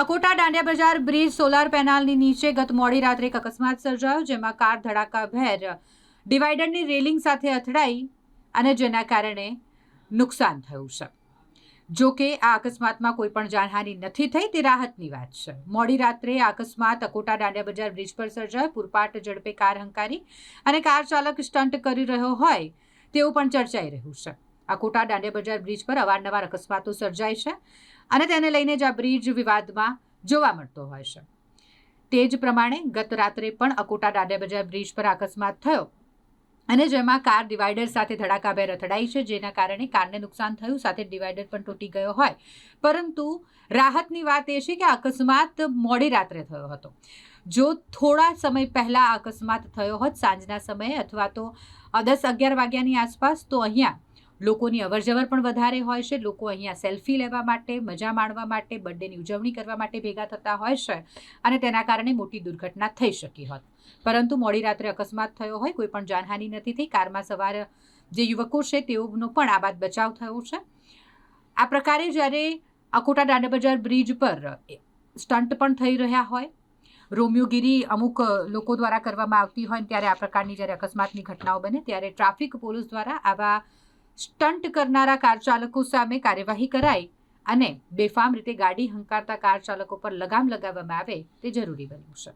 અકોટા દાંડિયા બજાર bridge solar પેનલની નીચે ગત મોડી રાત્રે એક અકસ્માત સર્જાયો, જેમાં કાર ધડાકાભેર ડિવાઈડરની રેલિંગ સાથે અથડાઈ અને જેના કારણે નુકસાન થયું છે. જો કે આ અકસ્માતમાં કોઈ પણ જાનહાનિ નથી થઈ, તે રાહતની વાત છે. મોડી રાત્રે આ અકસ્માત અકોટા દાંડિયા બજાર બ્રિજ પર સર્જાયો. પૂરપાટ ઝડપે કાર હંકારી અને કાર ચાલક સ્ટન્ટ કરી રહ્યો હોય તેવું પણ ચર્ચાઈ રહ્યું છે. અકોટા દાંડિયા બજાર બ્રિજ પર અવારનવાર અકસ્માતો સર્જાય છે અને તેને લઈને જ આ બ્રિજ વિવાદમાં જોવા મળતો હોય છે. તે જ પ્રમાણે ગત રાત્રે પણ અકોટા દાંડિયા બજાર બ્રિજ પર અકસ્માત થયો અને જેમાં કાર ડિવાઈડર સાથે ધડાકાભેર અથડાઈ છે. જેના કારણે કારને નુકસાન થયું, સાથે ડિવાઈડર પણ તૂટી ગયો હોય. પરંતુ રાહતની વાત એ છે કે અકસ્માત મોડી રાત્રે થયો હતો. જો થોડા સમય પહેલાં અકસ્માત થયો હોત, સાંજના સમયે અથવા તો દસ અગિયાર વાગ્યાની આસપાસ, તો અહીંયા લોકોની અવરજવર પણ વધારે હોય છે. લોકો અહીંયા સેલ્ફી લેવા માટે, મજા માણવા માટે, બર્થડેની ઉજવણી કરવા માટે ભેગા થતા હોય છે અને તેના કારણે મોટી દુર્ઘટના થઈ શકી હોત. પરંતુ મોડી રાત્રે અકસ્માત થયો હોય, કોઈ પણ જાનહાનિ નથી થઈ. કારમાં સવાર જે યુવકો છે તેઓનો પણ આ બાદ બચાવ થયો છે. આ પ્રકારે જ્યારે અકોટા દાંડા બજાર બ્રિજ પર સ્ટન્ટ પણ થઈ રહ્યા હોય રોમિયોગીરી અમુક લોકો દ્વારા કરવામાં આવતી હોય ત્યારે આ પ્રકારની જ્યારે અકસ્માતની ઘટનાઓ બને, ત્યારે ટ્રાફિક પોલીસ દ્વારા આવા સ્ટન્ટ કરનારા કાર ચાલકો સામે કાર્યવાહી કરાય અને બેફામ રીતે ગાડી હંકારતા કાર ચાલકો પર લગામ લગાવવામાં આવે તે જરૂરી બન્યું છે.